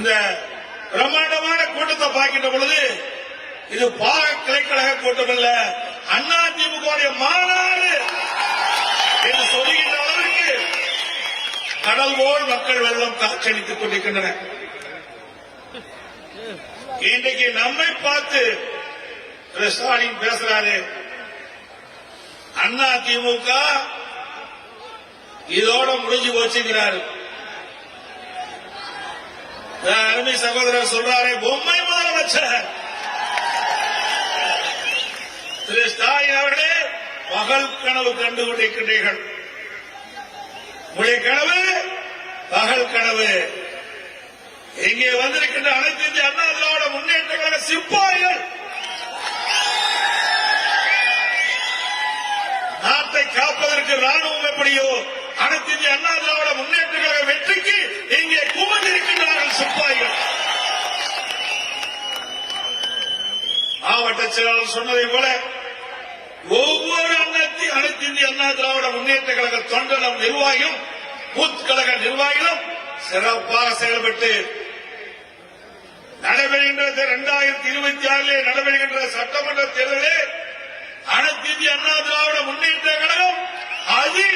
இந்த பிரம்மாண்டமான கூட்டத்தை பார்க்கின்ற பொழுது இது பாக கிளைக்கழக கூட்டம் இல்ல அண்ணா திமுக மாநாடு என்று சொல்லுகின்ற அளவிற்கு கடல் போல் மக்கள் வெள்ளம் காட்சியளித்துக் கொண்டிருக்கின்றன. இன்றைக்கு நம்மை பார்த்து ஸ்டாலின் பேசுறாரு. அண்ணா திமுக இதோட முடிஞ்சு போச்சுங்கிறாரு. அருமை சகோதரர் சொல்றாரே பொம்மை முதலமைச்சர். திரு ஸ்டாலின் அவர்களே பகல் கனவு கண்டு கொண்டிருக்கின்றீர்கள் உங்களுடைய கனவு பகல் கனவு. இங்கே வந்திருக்கின்ற அனைத்து இந்திய அண்ணா திராவிட முன்னேற்ற கழக சிப்பாய்கள். நாட்டை காப்பதற்கு ராணுவம் எப்படியோ அனைத்து இந்திய அண்ணா திராவிட சிப்பாய்கள் மாவட்ட செயலாளர் சொன்னதை போல ஒவ்வொரு அண்ணத்தி அனைத்து இந்திய அண்ணா திராவிட முன்னேற்ற கழக தொண்டனம் நிர்வாகியும் பூத் கழக நிர்வாகிகளும் சிறப்பாக செயல்பட்டு நடைபெறுகின்ற இரண்டாயிரத்தி இருபத்தி ஆறிலே நடைபெறுகின்ற சட்டமன்ற தேர்தலில் அனைத்து இந்திய அண்ணா திராவிட முன்னேற்ற கழகம் அதிக